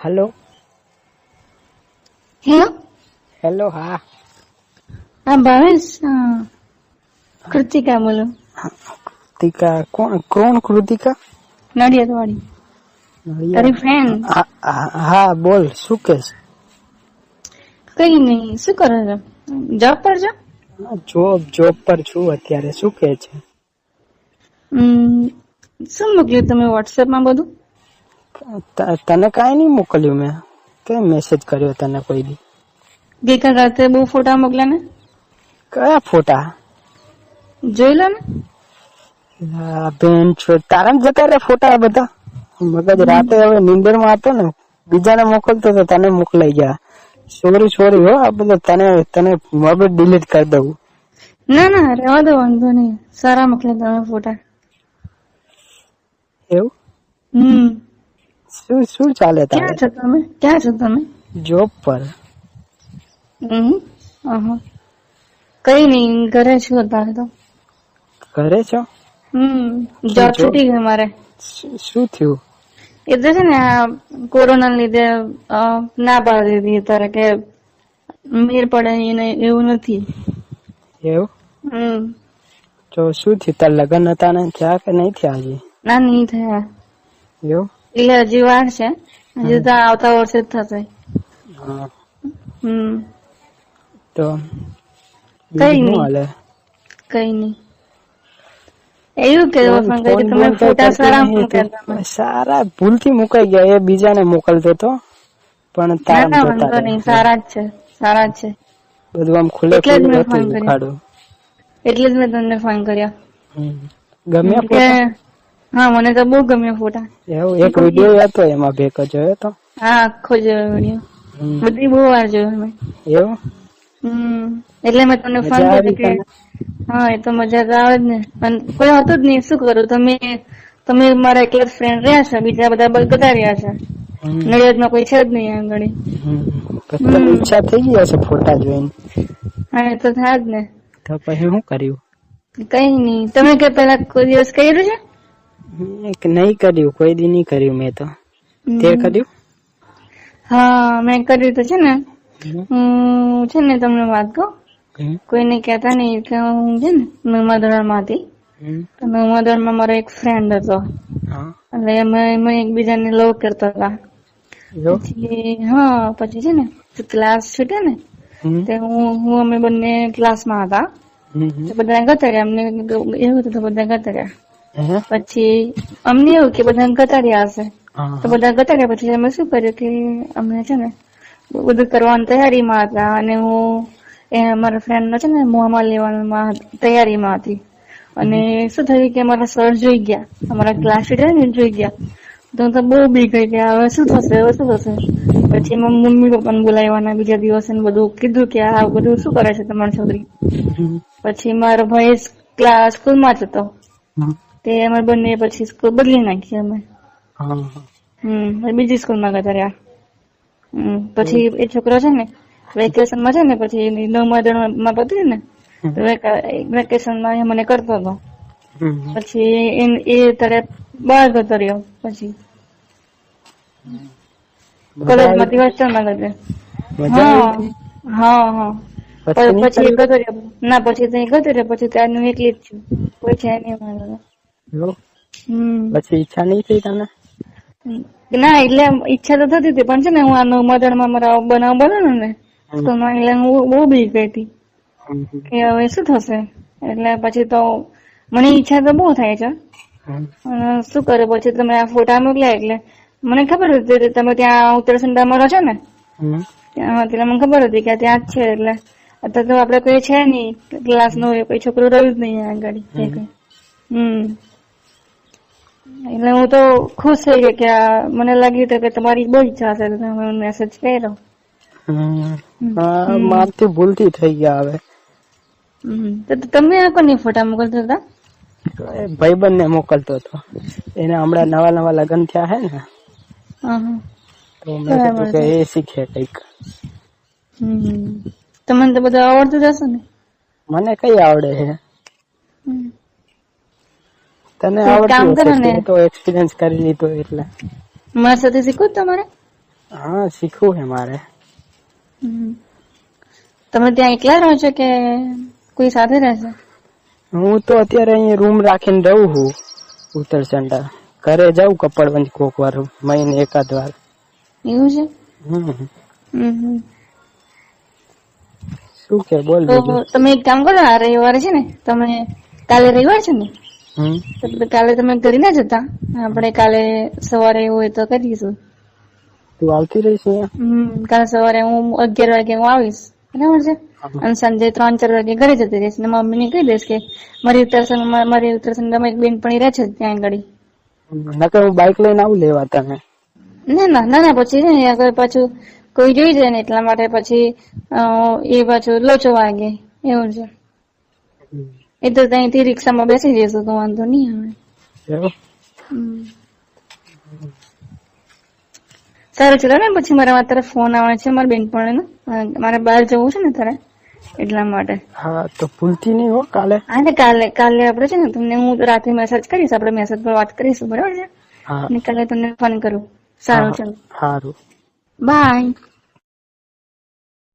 Hello hello hello હા હા ભાવેશ. કૃતિકા બોલો. કૃતિકા કોણ કોણ કૃતિકા નડિયાદ વાળી તારી ફ્રેન્ડ હા, બોલ શું કે છે? કઈ નહીં શું કરો છો? જોબ પર છો? જોબ જોબ પર છું અત્યારે. શું કે છે? શું મોકલ્યું તમે વોટ્સએપમાં બધું? તને કાંઈ નહીં મોકલ્યું મેં. કે મેસેજ કર્યો તને કોઈ દી? ગઈકાલ રાતે બહુ ફોટા મોકલ્યા ને? કયા ફોટા? જોઈ લે ને. બેન છો તારા જતા રે ફોટા બધા? મગજ રાતે હવે નીંદરમાં હતો ને. બીજાને મોકલતો તો તને મોકલાઈ ગયા. સોરી સોરી હો આ બધું તને તને મગજ ડિલીટ કરી દઉં. ના ના રહેવા દો વાંધો નહીં. સારા મોકલે તમે ફોટા. એવું? હમ. શું શું ચાલે ક્યાં છો તમે? ક્યાં છો તમે? જોબ પર. હમ. કઈ નહીં ઘરે છું અત્યારે તો. ઘરે છો? હમ. જોબ છૂટી ગઈ મારે. શું થયું? એ તો છે ને આ કોરોના લીધે ના પાડી દીધી અત્યારે કે મેર પડે એને એવું નથી. એવું? હમ. તો શું થયું? તાર લગ્ન હતા ને થયા કે નહીં થયા હજી? ના નહીં થયા. એવું? એટલે હજી વાર છે. હજી તો આવતા વર્ષે જ થશે. હમ. તો કઈ નહીં. કઈ નહીં. એવું કે તમે ફોટા સારા મૂક્યા સારા ભૂલથી મુકાઈ ગયા એ બીજાને મોકલતો તો. પણ તારા વાંધો નહીં સારા જ છે સારા જ છે. બધું આમ ખુલ્લે એટલે જ મેં ફોન કર્યો. એટલે જ મેં તમને ફોન કર્યા. ગમ્યા? હા મને તો બહુ ગમ્યો ફોટા એવું એક વિડિયો હતો એમાં ભેક જોયો તો હા આખો જોયો વિડિયો બધી બહુ વાર જોયો મેં. એવું? હમ એટલે મેં તમને ફોન કર્યો કે હા એ તો મજા તો આવે જ ને. પણ કોઈ હતું જ નહીં. શું કરું? તમે તમે મારા એકલા ફ્રેન્ડ રહ્યા છે. બીજા બધા બધા રહ્યા છે. નડિયાદમાં કોઈ છે જ નહીં આગળ. પછી ઈચ્છા થઈ ગઈ હશે ફોટા જોઈને? હા એ તો થાય જ ને. તો પછી શું કર્યું? કઈ નહીં. તમે કે પેલા કોઈ દિવસ કર્યું છે? નહીં કર્યું કોઈ દી નહીં કર્યું મેં તો. તે કર્યું? હા મેં કર્યું તો છે ને. હું છે ને તમને વાત કહું. કોઈને કહેતા નહીં કે હું છે ને નવમા ધોરણમાં હતી. તો નવમા ધોરણમાં મારો એક ફ્રેન્ડ હતો. એટલે અમે અમે એકબીજાને લવ કરતા હતા. પછી હા પછી છે ને ક્લાસ છૂટે ને તે હું હું અમે બંને ક્લાસમાં હતા. બધા ગતા ગતર્યા અમને એવું હતું બધા ગતા હે? પછી અમને એવું કે બધા ગતર્યા હશે તો બધા ગતર્યા પછી અમે શું કર્યું કે અમને છે ને બધું કરવાની તૈયારીમાં હતા અને હું એ મારા ફ્રેન્ડ નો છે ને મોહમાં લેવામાં તૈયારીમાં હતી. અને શું થયું કે અમારા સર જોઈ ગયા. અમારા ક્લાસ ટીચર ને જોઈ ગયા. તો હું તો બહુ બી ગઈ. ગયા હવે શું થશે? હવે શું થશે? પછી એમાં મમ્મી પપ્પાને બોલાવવાના બીજા દિવસે બધું કીધું કે આ બધું શું કરે છે તમારી છોકરી? પછી મારો ભાઈ ક્લાસ સ્કૂલમાં જ હતો. તે અમે બંને પછી સ્કૂલ બદલી નાખી અમે. હમ પછી બીજી સ્કૂલમાં ગયા રહ્યા. હમ પછી એ છોકરો છે ને વેકેશનમાં છે ને પછી એની નવમા ધોરણમાં પતરી ને વેકેશન વેકેશનમાં એ મને કરતો હતો. પછી એ- તારે બહાર જતો રહ્યો પછી. કોલેજમાંથી હોસ્ટેલમાં ગયો હા હા હા. પછી? પછી ગતો રહ્યો. ના પછી ત્યાં ગતો રહ્યો પછી ત્યારનું એકલી જ છું. કોઈ છે નહીં મારા પછી ઈચ્છા નહીં થઈ તને? ના એટલે ઈચ્છા તો થતી હતી પણ છે ને હું આ નવમા ધોરણમાં મારા બનાવ બન્યો ને તો એટલે હું બહુ બીક ગઈ હતી કે હવે શું થશે? એટલે પછી તો મને ઈચ્છા તો બહુ થાય છે. અને શું કરે પછી? તમે આ ફોટા મોકલ્યા એટલે મને ખબર હતી તમે ત્યાં ઉત્તરસંડામાં રહો છો ને? એટલે મને ખબર હતી કે ત્યાં જ છે એટલે અત્યારે તો આપડે કોઈ છે નહીં ક્લાસ નો કોઈ છોકરો રહ્યું જ નહીં આગળ. હમ. એટલે હું તો ખુશ થઈ ગઈ કે આ મને લાગ્યું હતું કે તમારી બહુ ઈચ્છા હશે તો તમે મેસેજ કર્યો. હા મારથી ભૂલથી થઈ ગયા હવે. તો તો તમે આ કોને ફોટા મોકલતા હતા? ભાઈબંધ ને મોકલતો હતો. એને હમણાં નવા નવા લગ્ન થયા હે ને. તો મેં કીધું કે એ શીખે કંઈક. તમને તો બધું આવડતું જ હશે ને? મને કઈ આવડે છે. તને કામ આવડતું કરો ને. તો એક્સપિરિયન્સ કરી લીધો એટલે? મારા સાથે શીખવું તમારે? હા શીખવું છે મારે. તમે ત્યાં એકલા રહો છો કે કોઈ સાથે રહેશે? હું તો અત્યારે અહીંયા રૂમ રાખીને રહું છું ઉત્તરસંડા ઘરે જાઉં કપડવંજ કોક વાર મહિને એકાદ વાર. એવું છે? હમ. હમ હમ. શું કે બોલ તમે એક કામ કરો આ રવિવારે છે ને તમે કાલે રવિવાર છે ને કાલે તમે કરી ના જતા? આપણે કાલે સવારે હોય તો કરીશું તું આવતી રહીશ હમ કાલે સવારે હું અગિયાર વાગે હું આવીશ. બરાબર છે? અને સાંજે ત્રણ ચાર વાગે ઘરે જતી રહીશ. ને મમ્મીને કહી દઈશ કે મારી ઉત્તરસંડ મારી ઉત્તરસંડ એક બેનપણી રહે છે ત્યાં આગળ. નકર હું બાઇક લઈને આવું લેવા તમે ના ના ના ના પછી છે ને આગળ પાછું કોઈ જોઈ જાય ને એટલા માટે પછી એ પાછું લોચો વાગે. એવું છે. એ તો ત્યાંથી રિક્ષામાં બેસી જઈશું તો વાંધો નહીં આવે સારું ચલો ને પછી મારા અત્યારે ફોન આવે છે મારા બેનપણીનો અ, મારે બહાર જવું છે ને તારે એટલા માટે હા તો ભૂલતી નહીં હો કાલે હા ને કાલે કાલે આપણે છે ને તમને હું રાત્રે મેસેજ કરીશ આપણે મેસેજ પર વાત કરીશું બરાબર છે અને કાલે તમને ફોન કરું સારું ચલો સારું બાય